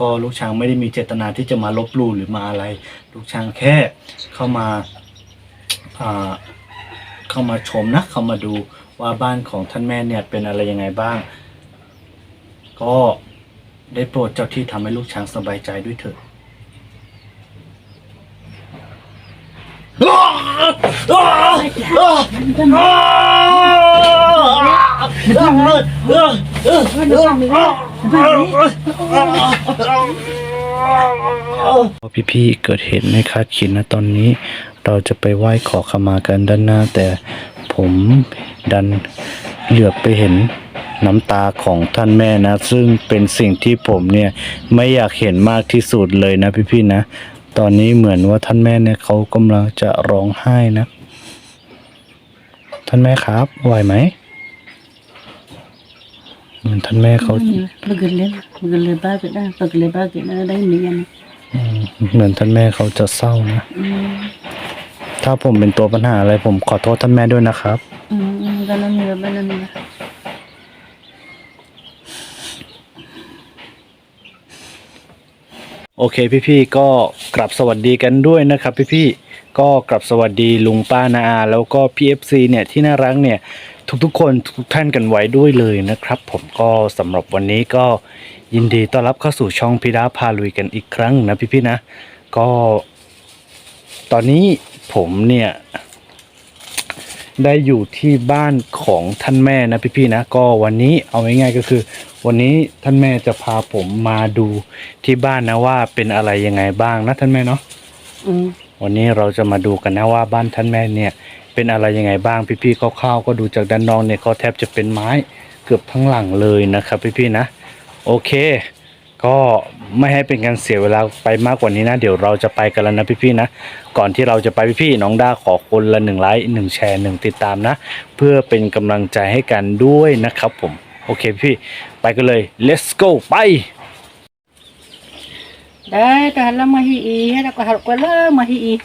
ก็ลูกช้างไม่ได้มีเจตนาที่จะมาลบลู่หรือมาอะไร ลูกช้างแค่เข้ามาเข้ามาชมนะ เข้ามาดูว่าบ้านของท่านแม่เนี่ยเป็นอะไรยังไงบ้าง ก็ได้โปรดเจ้าที่ทำให้ลูกช้างสบายใจด้วยเถิด พี่ๆเกิดเหตุไม่คาดคิดนะตอนนี้ เราจะไปไหว้ขอขมากันด้านหน้า แต่ผมดันเหลือบไปเห็นน้ำตาของท่านแม่นะ ซึ่งเป็นสิ่งที่ผมเนี่ยไม่อยากเห็นมากที่สุดเลยนะพี่ๆนะ ตอนนี้เหมือนว่าท่านแม่เนี่ยเขากำลังจะร้องไห้นะ ท่านแม่ครับไหวไหม ท่านแม่เขา Pagale, pagale ba kita, pagale ba kita na dahil niyan. อืมเหมือนท่านแม่เขาจะเศร้านะถ้าผมเป็นตัวปัญหาอะไรผมขอโทษท่านแม่ด้วยนะครับ Mm, ganun nila ba na nila? โอเคพี่ๆก็กลับสวัสดีกันด้วยนะครับพี่ๆ ก็กลับสวัสดีลุงป้านาอาแล้วก็พี่เอฟซีเนี่ยที่น่ารักเนี่ยทุกๆคนทุกท่านกันไว้ด้วยเลยนะครับ ผมก็สำหรับวันนี้ก็ยินดีต้อนรับเข้าสู่ช่องพิดาพาลุยกันอีกครั้งนะพี่ๆนะ ก็ ตอนนี้ผมเนี่ยได้อยู่ที่บ้านของท่านแม่นะพี่ๆนะ ก็วันนี้เอาง่ายๆก็คือ วันนี้ท่านแม่จะพาผมมาดูที่บ้านนะว่าเป็นอะไรยังไงบ้างนะท่านแม่เนาะ Mm. วันนี้เราจะมาดูกันนะว่าบ้านท่านแม่เนี่ยเป็นอะไรยังไงบ้างพี่ๆคร่าวๆก็ดูจากด้านนอกเนี่ยก็แทบจะเป็นไม้เกือบทั้งหลังเลยนะครับพี่ๆนะ โอเค ก็ไม่ให้เป็นการเสียเวลาไปมากกว่านี้นะ เดี๋ยวเราจะไปกันแล้วนะพี่ๆนะ ก่อนที่เราจะไปพี่ๆน้องด้าขอคนละหนึ่งไลค์หนึ่งแชร์หนึ่งติดตามนะ เพื่อเป็นกำลังใจให้กันด้วยนะครับผม โอเคพี่ไปกันเลย let's go ไป Dahil tahala mahi hada ko hal ko la mahi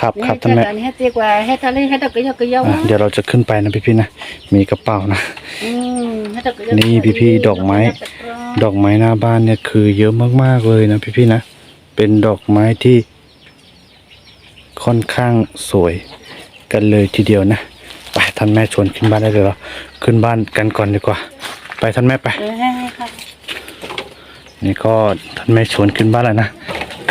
ครับครับท่านแม่ Ni hati ko hada li hada ko ya ko ya อะเดี๋ยวเราจะขึ้นไปนะพี่ๆนะมีกระเป๋านะ Mm, hada ko ya. นี่พี่ๆดอกไม้ ดอกไม้หน้าบ้านเนี่ยคือเยอะมากๆเลยนะพี่ๆนะเป็นดอกไม้ที่ค่อนข้างสวยกันเลยทีเดียวนะไปท่านแม่ชวนขึ้นบ้านได้เลยเหรอขึ้นบ้านกันก่อนดีกว่า ไปท่านแม่ไป นี่ก็ท่านแม่ชวนขึ้นบ้านแล้วนะ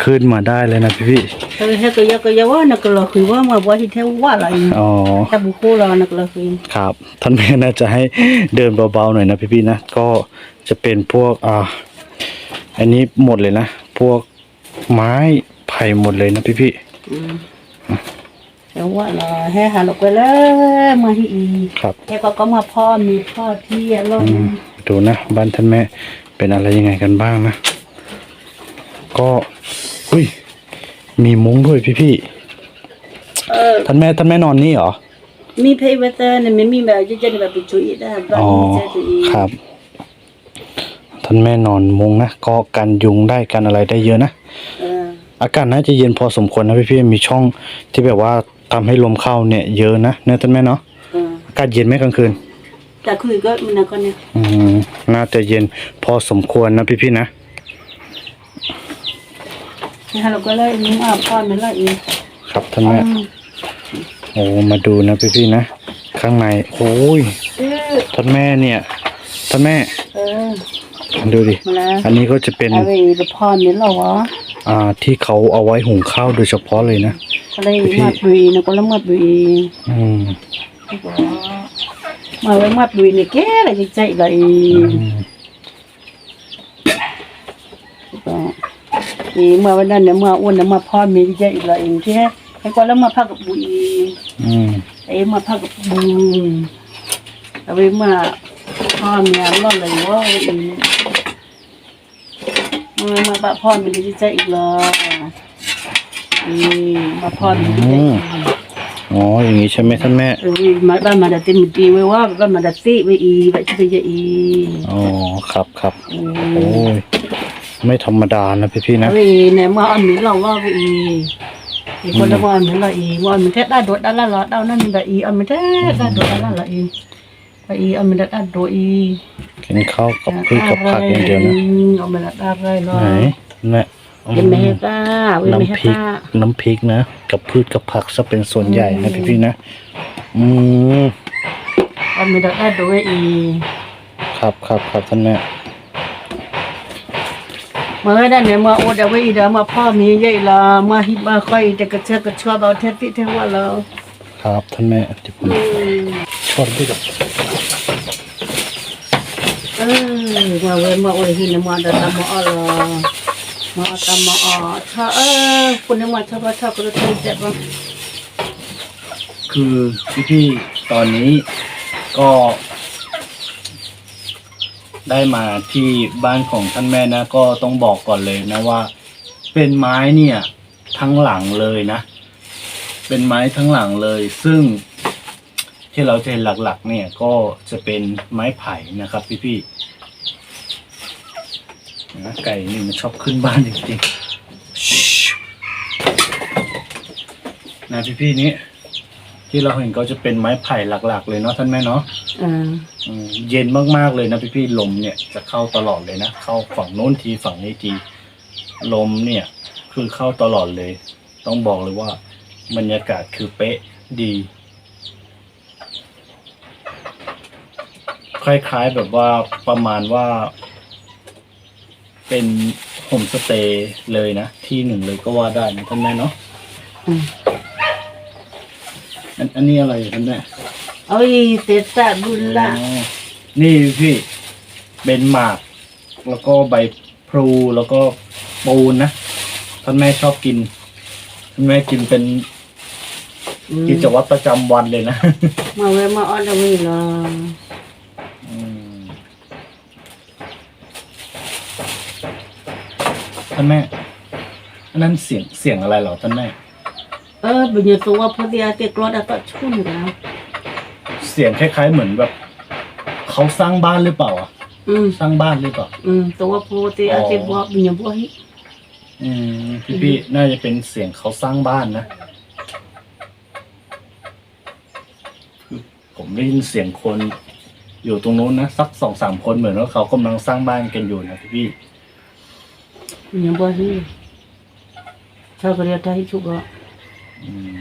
ขึ้นมาได้เลยนะพี่ Tapi hada ko ya ko ya wa nak lo ku wa ma bo hi the wa la. ๆอ๋อ Ta bu ko la nak lo ku. ครับ ท่านแม่น่าจะให้เดินเบาๆหน่อยนะพี่ๆนะก็จะเป็นพวกอ่าอันนี้หมดเลยนะพวกไม้ไผ่หมดเลยนะพี่ๆ Ya wa la he hal ko la mahi ครับแค่ก็ก็มาพ่อมีพ่อที่อร่อยอืมดูนะบ้านท่านแม่ เป็นอะไรยังไงกันบ้างนะ ก็อุ้ย มีมุ้งด้วยพี่เออๆท่านแม่ท่านแม่นอนนี่เหรอ มีเพย์เวเตอร์เนี่ยไม่มีแบบจะจะแบบไปช่วยได้บ้านอ๋อนี้จะจะอีกครับ ท่านแม่นอนมุ้งนะก็กันยุงได้กันอะไรได้เยอะนะเอออากาศน่าจะเย็นพอสมควรนะพี่ๆมีช่องที่แบบว่าทำให้ลมเข้าเนี่ยเยอะนะเนี่ยท่านแม่เนาะเอออากาศเย็นไหมกลางคืน แต่คุยก็มันนะก็เนี่ยอืมน่าจะเย็นพอสมควรนะพี่ๆนะฮัลโหลก็เลยมีอะพ่อมันละอีกครับท่านแม่โอ้มาดูนะพี่ๆนะข้างในโอ้ยเออท่านแม่เนี่ยท่านแม่เออดูดิมาแล้วอันนี้ก็จะเป็นเอาไปพ่อมันละวะอ่า ที่เขาเอาไว้หุงข้าวโดยเฉพาะเลยนะก็เลยมาปุยนะก็แล้วมาปุยอืม มาไว้มาปุยเนี่ยแกอะไรจะใจเลยอีเมื่อวันนั้นเนี่ยเมื่ออ้วนเนี่ยมาพ่อมีใจอีกเลยเองที่ให้ก็แล้วมาพักกับปุยไอ้มาพักกับบุญเอาไปมาพ่อเมียรอดเลยว่าอีมามาปะพ่อมีใจอีกแล้วอืมมาพ่อมีดีใจอีก อ๋ออย่างนี้ใช่ไหมท่านแม่เออมาบ้านมาดัดเต็มตีไว้ว่าบ้านมาดัดตีไว้อีแบบที่ไปจะอีอ๋อครับครับอืโอ้มยไม่ธรรมดานะพี่ๆนะเอาไปเนี่ยมาอันนี้เราว่าไปอีอีคนละว่าอันนี้เราอีว่ามันแท้ได้โดดได้ละหลอดเอานั่นได้อีอันมันแท้ได้โดดได้ละหลอดอีไปอีอันมันได้โดดอีกินข้าวกับพืชกับผักอย่างเดียวนะเอามาละได้เลยเนาะไหนแม่อืม เป็นไม่ให้ป้าเว้ยไม่ให้น้ำพริกป้าน้ำพริกนะกับพืชกับผักซะเป็นส่วนใหญ่นะอืมพี่ๆนะ อืมเอาไม่ได้ได้ด้วยอีครับครับครับท่านแม่เมื่อได้เนี่ยมาโอดเอาไว้อีเดามาพ่อมีใหญ่ละมาฮิบมาค่อยแต่กระเชือกกระชวบเอาเทปที่เทว่าเราครับท่านแม่ที่ผมอืมชอบด้วยกับเออมาเว้ยมาโอ้ยหินมาเดาตามมาอ๋อละ มาเอตามมาอ๋อถ้าเออคุณนึกว่าชอบว่าชอก็รู้สึกเจ็บบ้างคือพี่ๆตอนนี้ก็ ได้มาที่บ้านของท่านแม่นะ ก็ต้องบอกก่อนเลยนะว่า เป็นไม้เนี่ย ทั้งหลังเลยนะ เป็นไม้ทั้งหลังเลย ซึ่งที่เราจะเห็นหลักๆ เนี่ยก็จะเป็นไม้ไผ่นะครับ พี่ๆ นะไก่นี่มันชอบขึ้นบ้านจริงๆชินะพี่ๆนี้ ที่เราเห็นก็จะเป็นไม้ไผ่หลัก ๆ เลยเนาะท่านแม่เนาะอ่าอืมเย็นมากๆเลยนะพี่ๆลมเนี่ยจะเข้าตลอดเลยนะเข้าฝั่งโน้นทีฝั่งนี้ทีลมเนี่ย คือเข้าตลอดเลย ต้องบอกเลยว่า บรรยากาศคือเป๊ะดีคล้ายๆแบบว่าประมาณว่า เป็นโฮมสเตย์เลยนะ ที่หนึ่งเลยก็ว่าได้นะท่านแม่เนาะอืม อันอันนี้อะไรอะท่านแม่เอาอีเตตะบุญละอ๋อนี่พี่เป็นหมาก แล้วก็ใบพลูแล้วก็ปูนนะท่านแม่ชอบกินท่านแม่กินเป็นกิจวัตรประจำวันเลยนะมาเว้ยมาอ๋อเอาไว้ละอื ท่านแม่อันนั้นเสียงเสียงอะไรเหรอท่านแม่ เออบุญยตัวพอดีอาเตกรอดอะก็ชุ่นแล้วเสียงคล้ายๆเหมือนแบบเขาสร้างบ้านหรือเปล่าอะอืมสร้างบ้านหรือเปล่า อืมตัวโพตีอาเตบวบุญยบวฮิอืมพี่พี่ๆน่าจะเป็นเสียงเขาสร้างบ้านนะคือผมได้ยินเสียงคนอยู่ตรงนู้นนะสักสองสามคนเหมือนว่าเขากำลังสร้างบ้านกันอยู่นะพี่พี่ บุญยบวฮิชาวกเรียกให้ชุบอะๆอืม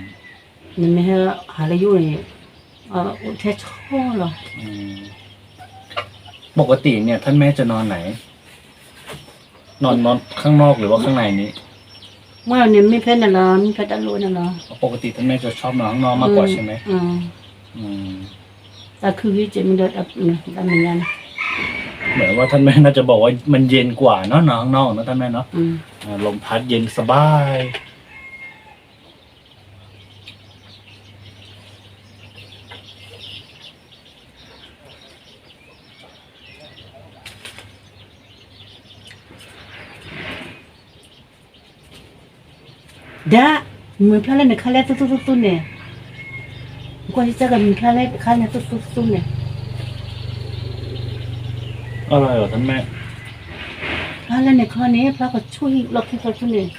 นี่ไม่ให้หาอะไรอยู่นี่เอออุเทชอเหรออืมปกติเนี่ย ท่านแม่จะนอนไหน นอนนอนข้างนอกหรือว่าข้างในนี้เมื่อเนี่ยไม่เพ่นน่ะเหรอไม่เพ่นตะลุน่ะเหรอปกติท่านแม่จะชอบนอนข้างนอกมากกว่าใช่ไหมอืมอืมแต่คือวิจิตมันเดินอับเนี่ยได้เหมือนกัน เหมือนว่าท่านแม่น่าจะบอกว่ามันเย็นกว่าเนาะนอนข้างนอกเนอะท่านแม่เนาะอืมอ่าลมพัดเย็นสบายดะมือพลาดเนี่ยคาเล่ตุ๊ตุ๊ตุ๊เนี่ อะไรเหรอท่านแม่พลาดเนี่ยข้อนี้พลาดก็ช่วยล็อกที่เขาช่วยเนี่ย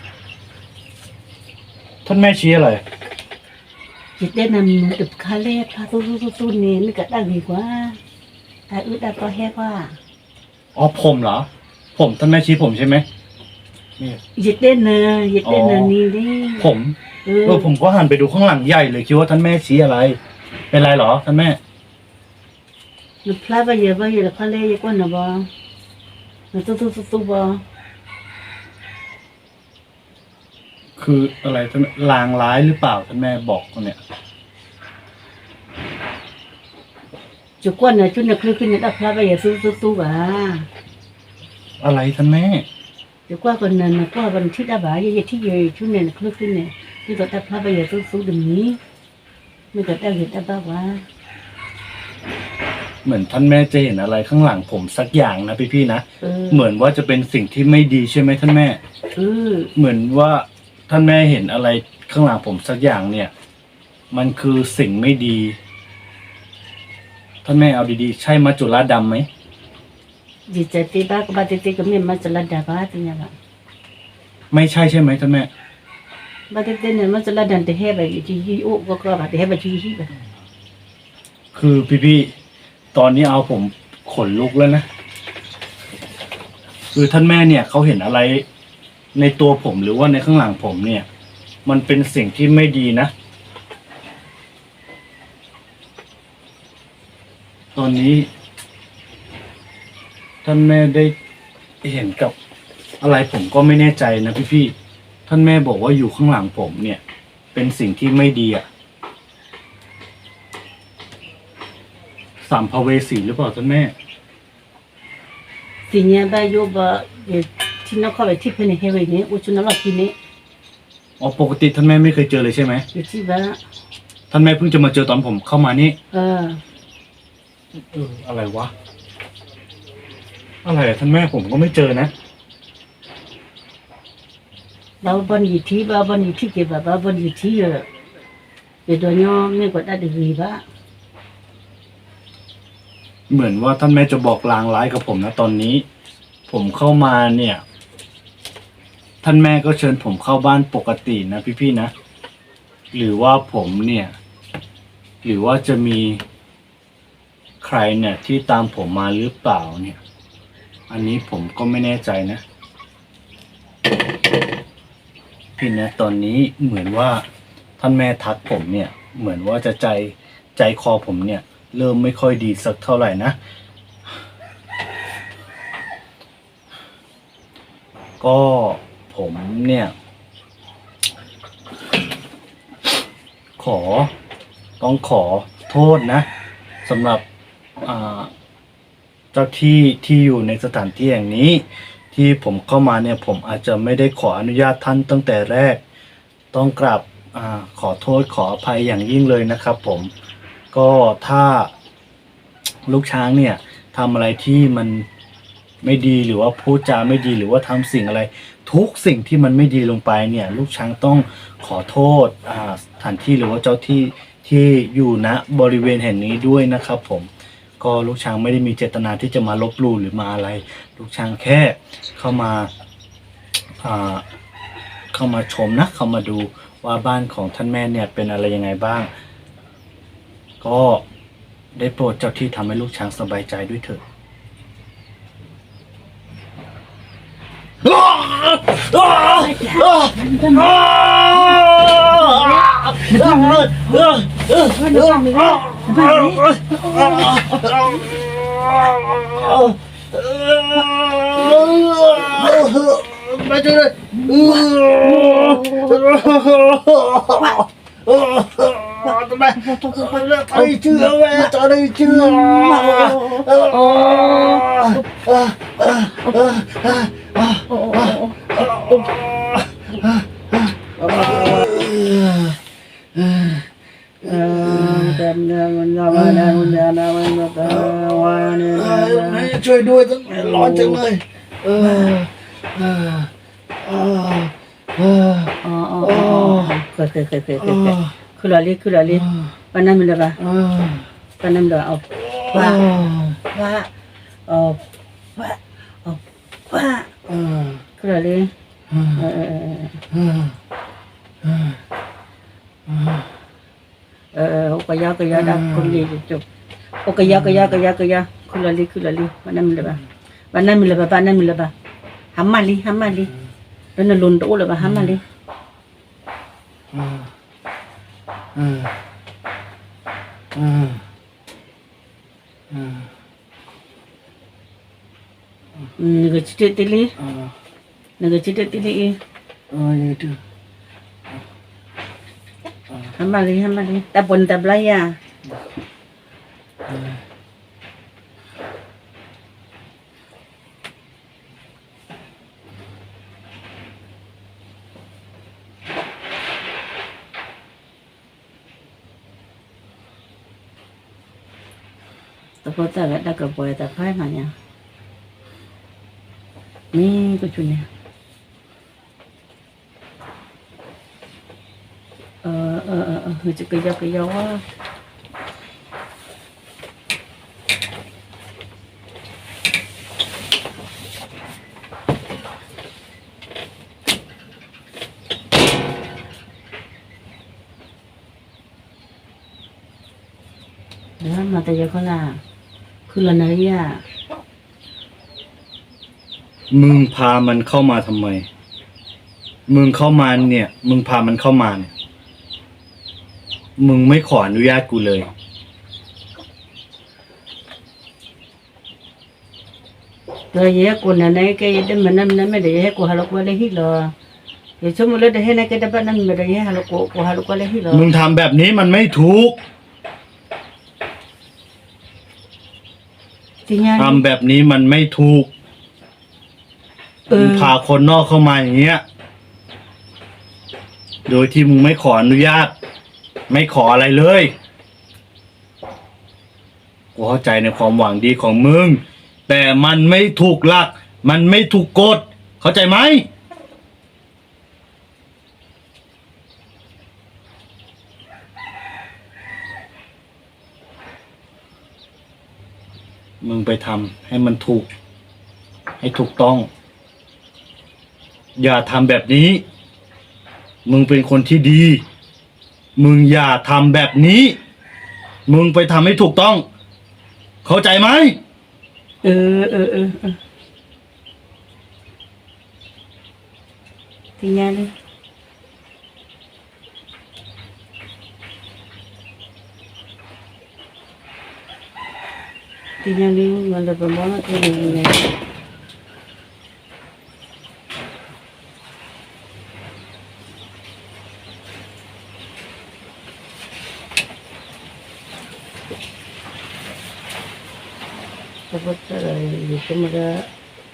ท่านแม่ชี้อะไร จิตได้นำมือกับคาเล่พลาดตุ๊ตุ๊ตุ๊เนี่ยไม่กระด้างดีกว่าแต่อึดอัดก็แห้ว่าอ๋อผมเหรอ ผมท่านแม่ชี้ผมใช่ไหมนี่จิตได้นะจิตได้นะนี่ดิผมเออเออผมก็หันไปดูข้างหลังใหญ่เลยคิดว่าท่านแม่ชี้อะไร เป็นไรเหรอท่านแม่ หรือพลาดไปเยอะไปเยอะคาเล่ยังกว่านะบ่ตุ๊ตุ๊ตุ๊ตุ๊บ่คืออะไรท่านแม่ลางร้ายหรือเปล่าท่านแม่บอกคนเนี่ยจุกว่าน่ะจุนน่ะคลึกขึ้นน่ะพลาดไปเยอะตุ๊ตุ๊ตุ๊บ่อะไรท่านแม่เดี๋ยวกว่าคนนั้นนะกว่าคนที่ดาบายยที่เยยชุนเนี่ยคลึกขึ้นเนี่ยนี่ก็แต่พระไปอย่าสู้สู้ดึงนี้ไม่ก็แต่เห็นแต่บ้าว่า เหมือนท่านแม่จะเห็นอะไรข้างหลังผมสักอย่างนะพี่ๆนะเออเหมือนว่าจะเป็นสิ่งที่ไม่ดีใช่ไหมท่านแม่เออเหมือนว่าท่านแม่เห็นอะไรข้างหลังผมสักอย่างเนี่ย มันคือสิ่งไม่ดี ท่านแม่เอาดีๆ ใช่มัจจุราชดำไหมจิตใจตีบ้าก็บ้าตีตีก็ไม่มาจะละดาบ้าตีเนี่ยละไม่ใช่ใช่ไหมท่านแม่บ้าตีตีเนี่ยมันจะละดันตีให้ไปจีจีโอ้ก็ก็บ้าตีให้ไปจีจีไปคือพี่ๆ ตอนนี้เอาผมขนลุกแล้วนะ คือท่านแม่เนี่ยเขาเห็นอะไรในตัวผมหรือว่าในข้างหลังผมเนี่ย มันเป็นสิ่งที่ไม่ดีนะ ตอนนี้ ท่านแม่ได้เห็นกับอะไรผมก็ไม่แน่ใจนะพี่พี่ท่านแม่บอกว่าอยู่ข้างหลังผมเนี่ย เป็นสิ่งที่ไม่ดีอะ สามภเวสีหรือเปล่าท่านแม่ สิเนี่ยบาโยบะเอที่นักเข้าไปที่เพนเฮเวนี่อุจุนละทีนี้อ๋อปกติท่านแม่ไม่เคยเจอเลยใช่ไหมอยู่ที่บ้านท่านแม่เพิ่งจะมาเจอตอนผมเข้ามานี่เออเอออะไรวะ อะไรอะท่านแม่ผมก็ไม่เจอนะเราบนอยู่ที่บ้าบนอยู่ที่เก็บบ้าบนอยู่ที่เออเดี๋ยวเนาะไม่กดได้ดีบ้า เหมือนว่าท่านแม่จะบอกลางร้ายกับผมนะตอนนี้ ผมเข้ามาเนี่ย ท่านแม่ก็เชิญผมเข้าบ้านปกตินะพี่ๆนะ หรือว่าผมเนี่ย หรือว่าจะมีใครเนี่ยที่ตามผมมาหรือเปล่าเนี่ย อันนี้ผมก็ไม่แน่ใจนะพี่นะตอนนี้เหมือนว่าท่านแม่ทักผมเนี่ย เหมือนว่าจะใจใจคอผมเนี่ย เริ่มไม่ค่อยดีสักเท่าไหร่นะ ก็ผมเนี่ย ขอต้องขอโทษนะสำหรับเจ้าที่ที่อยู่ในสถานที่แห่งนี้ ที่ผมเข้ามาเนี่ยผมอาจจะไม่ได้ขออนุญาตท่านตั้งแต่แรก ต้องกราบอขอโทษขออภัยอย่างยิ่งเลยนะครับผม ก็ถ้าลูกช้างเนี่ยทำอะไรที่มันไม่ดีหรือว่าพูดจาไม่ดีหรือว่าทำสิ่งอะไร ทุกสิ่งที่มันไม่ดีลงไปเนี่ย ลูกช้างต้องขอโทษอ่าสถานที่หรือว่าเจ้าที่ที่อยู่ณบริเวณแห่งนี้ด้วยนะครับ ผมก็ลูกช้างไม่ได้มีเจตนาที่จะมาลบลู่หรือมาอะไร ลูกช้างแค่เข้ามาเข้ามาชมนะเข้ามาดูว่าบ้านของท่านแม่เนี่ยเป็นอะไรยังไงบ้าง ก็ได้โปรดเจ้าที่ทำให้ลูกช้างสบายใจด้วยเถิดไม่ใช่เลย ทำไมไอ้เชื่อแม่จะได้เชื่อเออจำได้มันยาวมาได้มันยาวนะมันยาวนะวันนี้ช่วยด้วยตั้งร้อนจังเลย เออ เออเออเอออ๋ออ๋ออ๋อเคยเคยเคยเคยเคยเคยคือละลิคือละลิวันนั้นมันเลยปะเออวันนั้นมันเอาว่าว่าเอาว่าเอาว่าเออคือละลิเออเออเออเออเออเออเออก็ยาก็ยาดักคนดีจบโอก็ยาก็ยาก็ยาก็ยาคือละลิคือละลิวันนั้นมันเลยปะวันนั้นมันเลยปะวันนั้นมันเลยปะหามาลิหามาลิ แล้วนั่นลุนโตเลยปะหามาลิเออเออเออเออนี่ก็จิตติลิเออนี่ก็จิตติลิเออนี่ดู Hamali, hamali. Tapon tablaya. Tapos đã daga boy ta phai mà nha. Ni ko chune. Ờ ờ ờ ờ hơi cái dao cái dao quá. Đó, mà tại giờ có là cứ lần ấy à มึงพามันเข้ามาทำไม มึงเข้ามาเนี่ย มึงพามันเข้ามาเนี่ย มึงไม่ขออนุญาตกูเลย rồi ye ko na na ke de mana na me de ye ko halo ko le hi lo ye chomo le de he na ke de ba na me de ye halo ko ko halo ko le hi lo มึงทำแบบนี้มันไม่ถูก ti nya ทำแบบนี้มันไม่ถูก ừ มึงพาคนนอกเข้ามาอย่างเงี้ย โดยที่มึงไม่ขออนุญาต ไม่ขออะไรเลยกูเข้าใจในความหวังดีของมึง แต่มันไม่ถูกหลัก มันไม่ถูกกฎเข้าใจไหม มึงไปทำให้มันถูก ให้ถูกต้อง อย่าทำแบบนี้ มึงเป็นคนที่ดี มึงอย่าทำแบบนี้ มึงไปทำให้ถูกต้อง เข้าใจไหม ừ ừ ừ ừ. ti nya đi ti nya đi mà là bà Tinyaling malababang at tinyaling. Tapos sa dito mga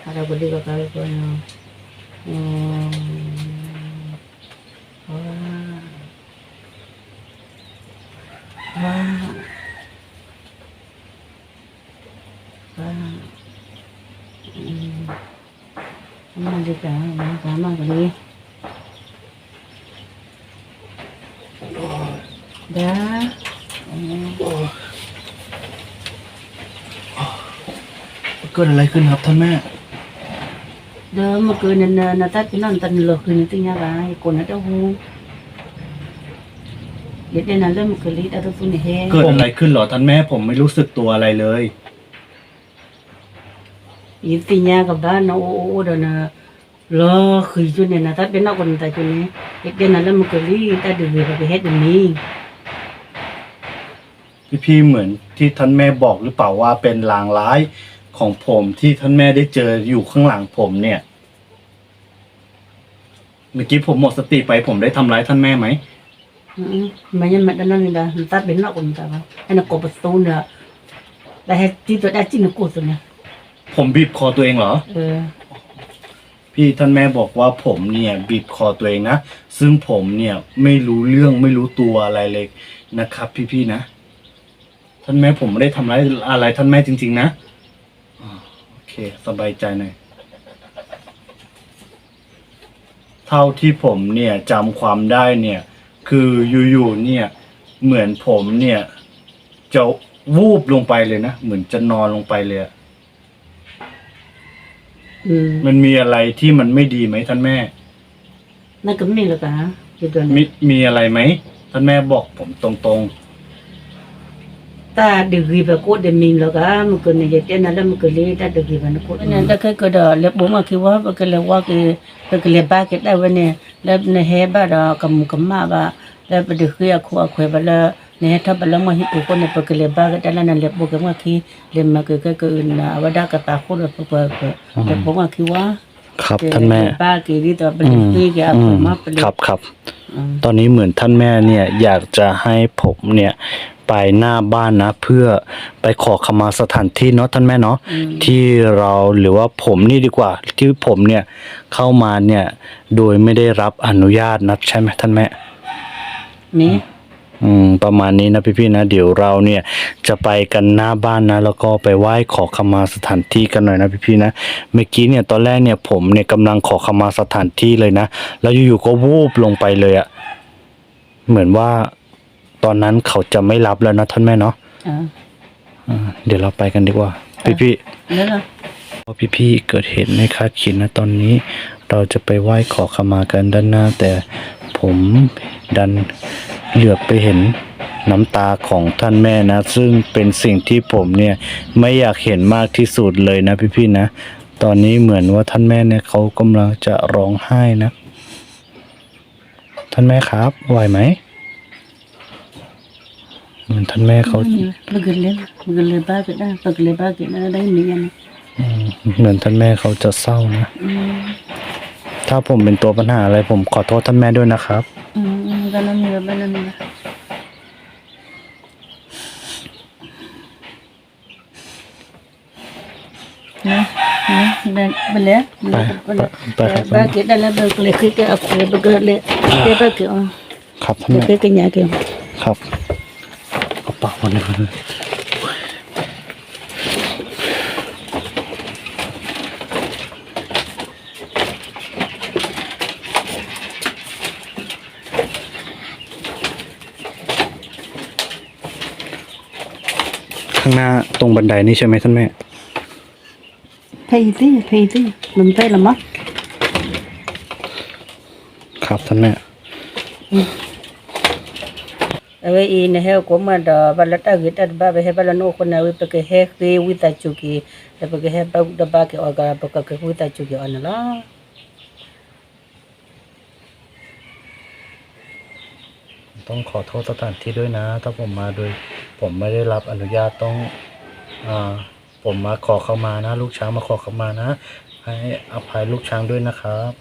harap di bakal ko yung ano, um, Da. Oh. เกิดอะไรขึ้นครับท่านแม่ เดิมเมื่อคืนนั้นน่ะนาตาที่นั่นตันเหลือคืนนี้ที่ยาบายคนนั้นเจ้าหูเด็ดเดนนั้นเริ่มคืนลิดเอาตัวฟุ้นแห้งเกิดอะไรขึ้นเหรอท่านแม่ผมไม่รู้สึกตัวอะไรเลยยีที่ยากับบ้านนะโอ้โอ้เดินน่ะรอคือจุนเนี่ยนาตาเป็นนักคนตาจุนนี้เด็ดเดนนั้นเริ่มคืนลิดตาดูดีไปเฮ็ดอย่างนี้ พี่ๆเหมือนที่ท่านแม่บอกหรือเปล่าว่าเป็นลางร้ายของผมที่ท่านแม่ได้เจออยู่ข้างหลังผมเนี่ย เมื่อกี้ผมหมดสติไปผมได้ทำร้ายท่านแม่ไหมอืมมันยังมันนั่นนี่นะนาตาเป็นนักคนตาว่าให้นักกบตูนเนี่ยแต่ให้ที่ตัวได้จิ้นกูสุดเนี่ยผมบีบคอตัวเองเหรอเออพี่ท่านแม่บอกว่าผมเนี่ยบีบคอตัวเองนะ ซึ่งผมเนี่ยไม่รู้เรื่องไม่รู้ตัวอะไรเลยนะครับ พี่ๆนะท่านแม่ผมไม่ได้ทำร้ายอะไรท่านแม่จริง ๆ นะอ่าโอเค สบายใจหน่อยเท่าที่ผมเนี่ยจำความได้เนี่ย คืออยู่ๆเนี่ย เหมือนผมเนี่ย จะวูบลงไปเลยนะเหมือนจะนอนลงไปเลยอะอืมมันมีอะไรที่มันไม่ดีไหมท่านแม่ นั่นก็ไม่หรอกนะที่ตัวมีนี้มีอะไรไหมท่านแม่บอกผมตรง တာဒီဂီဘကိုဒမင်းလကမကနေတဲ့နလမကလေးတာဒီဂီဘနကိုနန်တခကဒလဘမကဝဘကလဝကကလဘကတဝနေလဘနဟေဘရကမကမဘာလဘဒီခရခွာခွဲဘလနေထဘလမဟိကိုနပကလဘကတလနလဘကမခီလမကကကနဝဒကတာခုလပကဘမကဝ ครับท่านแม่ ba cái đi tao bên อืม ghi cái อืม mà bên ครับครับตอนนี้เหมือนท่านแม่เนี่ยอยากจะให้ผมเนี่ยไปหน้าบ้านนะ เพื่อไปขอขมาสถานที่เนาะท่านแม่เนาะที่เราหรือว่าผมนี่ดีกว่า ที่ผมเนี่ยเข้ามาเนี่ยโดยไม่ได้รับอนุญาตนะใช่ไหมท่านแม่ nè อืมประมาณนี้นะพี่ๆนะเดี๋ยวเราเนี่ยจะไปกันหน้าบ้านนะ แล้วก็ไปไหว้ขอขมาสถานที่กันหน่อยนะพี่ๆนะเมื่อกี้เนี่ยตอนแรกเนี่ยผมเนี่ยกำลังขอขมาสถานที่เลยนะแล้วอยู่ๆก็วูบลงไปเลยอะเหมือนว่าตอนนั้นเขาจะไม่รับแล้วนะท่านแม่เนาะ à อ่าเดี๋ยวเราไปกันดีกว่า พี่ๆ đó là พอพี่ๆเกิดเหตุไม่คาดคิดนะตอนนี้ เราจะไปไหว้ขอขมากันด้านหน้า แต่ผมดัน เหลือบไปเห็นน้ำตาของท่านแม่นะ ซึ่งเป็นสิ่งที่ผมเนี่ยไม่อยากเห็นมากที่สุดเลยนะพี่ๆนะ ตอนนี้เหมือนว่าท่านแม่เนี่ยเขากำลังจะร้องไห้นะ ท่านแม่ครับไหวไหมเหมือนท่านแม่เขา Begele, begele ba ke dah, begele ba ke dah dah ni kan. อืมเหมือนท่านแม่เขาจะเศร้านะ Hmm. ถ้าผมเป็นตัวปัญหาอะไรผมขอโทษท่านแม่ด้วยนะครับ Hmm, kana ni ba na ni. Nah, nah, dan bela, bela. Ba- ba- Ba ke dah lah begele ke ke aku begele. Ke ba ke oh. ครับท่าน Ke แม่ ke ke nya ke. ครับกระเป๋าวันนี้ข้างหน้าตรงบันไดนี่ใช่ไหมท่านแม่ Thầy tí, thầy tí, mình tay là mất. ครับท่านแม่ Awe in he ko ma da balata gita ba be he bala no ko na we pe ke he ke wi ta chuki da pe ke he ba da ba ke aga pa ka ke wi ta chuki ana la ต้องขอโทษสถานที่ด้วยนะ ถ้าผมมาโดย ผมไม่ได้รับอนุญาตต้องอผมมาขอเข้ามานะ ลูกช้างมาขอเข้ามานะ ให้อภัยลูกช้างด้วยนะครับ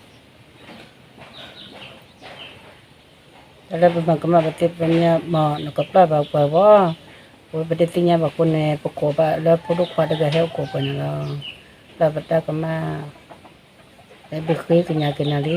แล้วเป็นบางกำลัปฏิบัติเนี่ยมอนกับปลาบอกว่าว่าปฏิทินเนี่ยบอกคนในประกบะแล้วพวกลูกควายจะเหี้ยวกบกันแล้วปลาปฏิบัติก็มาไปคุยกันยากันอะไร